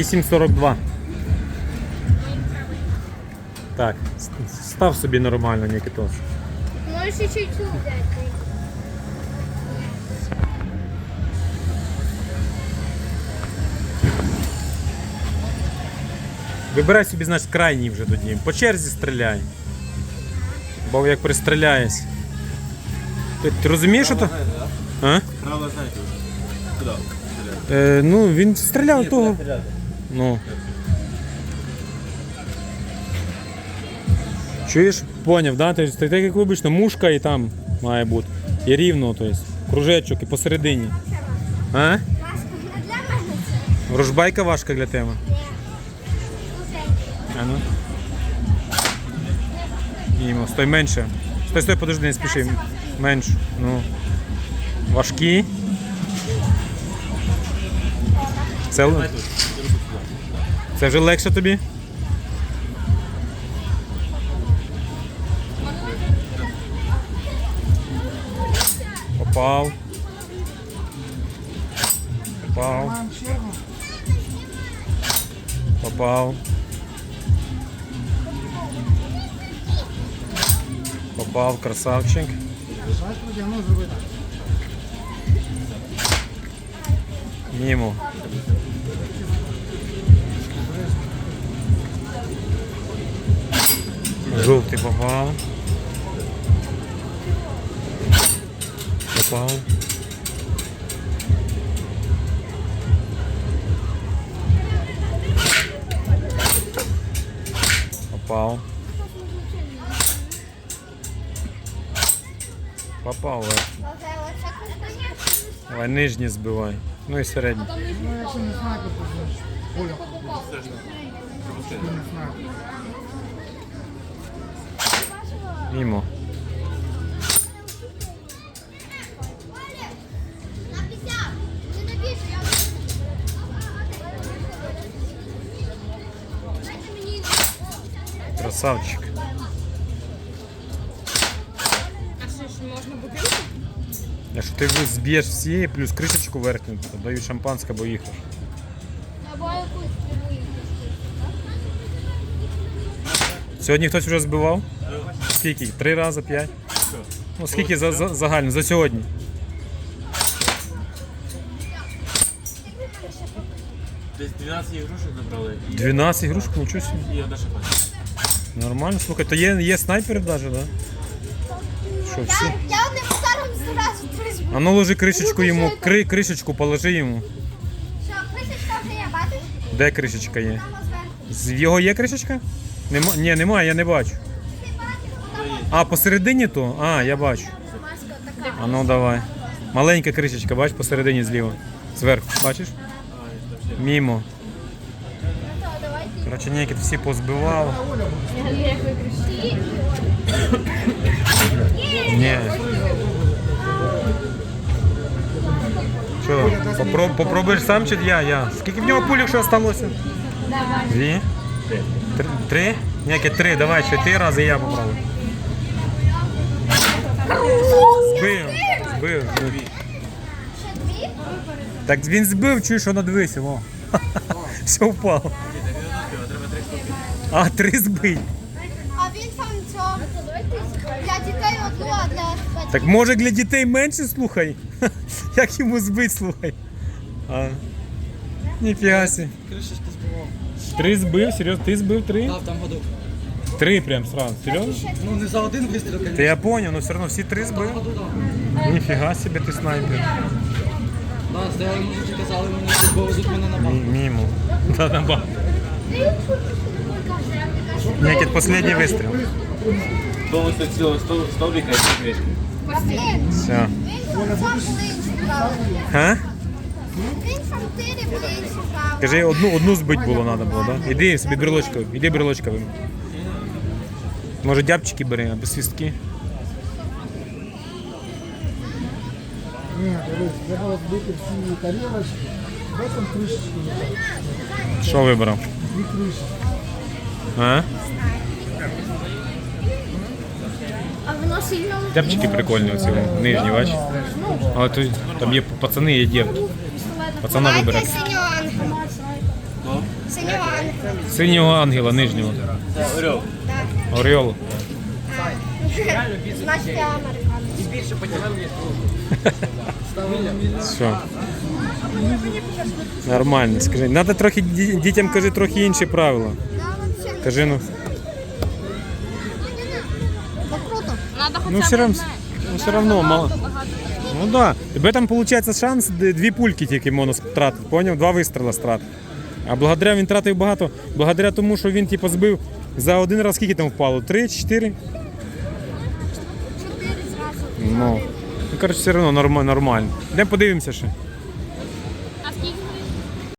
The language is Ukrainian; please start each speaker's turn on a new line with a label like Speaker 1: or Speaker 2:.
Speaker 1: 8,42. Так, став собі нормально, Нікітос.
Speaker 2: Можеш ще чуть-чуть взяти.
Speaker 1: Вибирай собі, значить, крайній вже тоді. По черзі стріляй. Бо як пристріляєш. Ти, ти розумієш, що то? А?
Speaker 3: Право знаєте вже. Куди?
Speaker 1: Е, ну, він стріляв того. Ну. Чуєш? Поняв, да? Ти, ти так як обично, мушка і там має бути. І рівно, тобто, кружечок і посередині. А? Врожбайка важка для тебе. А ну. Їмо, стой менше. Стой, стой, подожди, не спіши. Менше. Ну. Важкі. Це, це вже легше тобі? Попав. Попав. Попав. Попав, красавчик. Мимо. Жовтий попав. Попав. Попав. Попав.
Speaker 2: Кухня.
Speaker 1: Давай нижні збивай. Ну і середні.
Speaker 4: Ну, якщо не снайпер, то значить
Speaker 1: Мимо.
Speaker 2: На 50. Не набільше, я Дайте мені.
Speaker 1: Красавчик.
Speaker 2: А що ж, можна бутилку?
Speaker 1: Якщо ти ви- зб'єш всі, плюс кришечку верхню, то дають шампанське, бо їхаш.
Speaker 2: Або якусь стрілу.
Speaker 1: Сьогодні хтось вже збивав? Скільки? Три рази, п'ять? Ну скільки за, за, загально за сьогодні?
Speaker 3: Десь 12 ігрушок забрали.
Speaker 1: 12 ігрушок, нічого собі.
Speaker 3: І одна шапка.
Speaker 1: Нормально, слухай, то є, є снайпери навіть, так? Да? Що, всі?
Speaker 2: Я, я одним ударом зразу призбу.
Speaker 1: А ну ложи кришечку йому, кри, кришечку положи йому.
Speaker 2: Що, присічка вже є, бачиш?
Speaker 1: Де кришечка є?
Speaker 2: Там зверху.
Speaker 1: З його є кришечка? Нема, ні, немає, я не бачу. А, посередині то? А, я бачу. А ну давай. Маленька кришечка, бач, посередині зліва. Зверху, бачиш? Мімо. Коротше, ніякі всі позбивав. Ні. Що, попро- попробуєш сам чи я? Я. Скільки в нього пулік ще залишилося? Дві? Три? Три? Ніякі три, давай ще ти раз я попробую. Збив, збив, збив.
Speaker 2: Ще дві?
Speaker 1: Так він збив, чуєш, що надивився, во. Все впало. А, три збий.
Speaker 2: А він там цього. Для дітей одну, а для.
Speaker 1: Так може для дітей менше слухай. Як йому збить, слухай. А. Ніфіга сі.
Speaker 5: Кришечки збивав.
Speaker 1: Три збив, серйозно, ти збив три?
Speaker 5: Дав там году.
Speaker 1: Три прям сразу. Серйозно?
Speaker 5: Ну не за один вистріл,
Speaker 1: Та
Speaker 5: звісно.
Speaker 1: я поняв, але все одно всі три збив. Ніфіга собі ти снайпер.
Speaker 5: Да, стояли мужики, казали мені, що везуть мене на банк.
Speaker 1: Мі- Мімо. Да, да, ба. Некий последний вистріл.
Speaker 3: Цілого стол- столбика і кришки.
Speaker 1: Все.
Speaker 2: Він шукав. Він.
Speaker 1: Кажи, одну, одну збить було треба було, так? Да? Іди собі брелочка, іди брелочка вийми. Може дябчики бери, або свістки.
Speaker 4: Ні, дивись, треба збити всі тарілочки. Де там кришечки? лежать?
Speaker 1: Що вибрав?
Speaker 4: Дві кришечки.
Speaker 1: А?
Speaker 2: А воно сильно
Speaker 1: Дябчики прикольні оці, о, нижні, бачиш? Але тут там є пацани, є дівки. Пацана вибирати.
Speaker 2: синього ангела. Синього ангела.
Speaker 1: Синього ангела, нижнього.
Speaker 3: Орел.
Speaker 1: Орел. Що? Нормально, скажи. Надо трохи ді- дітям кажи трохи інші правила. Кажи ну. Ну все равно, ну, все равно мало. Ну да. Тебе там виходить шанс д- дві пульки тільки можна стратити, поняв? Два вистріли стратити. А благодаря він тратив багато, благодаря тому, що він типу збив за один раз скільки там впало? Три, чотири?
Speaker 2: Чотири зразу.
Speaker 1: Ну. Ну, коротше, все одно норм- нормально. Йдемо подивимося ще.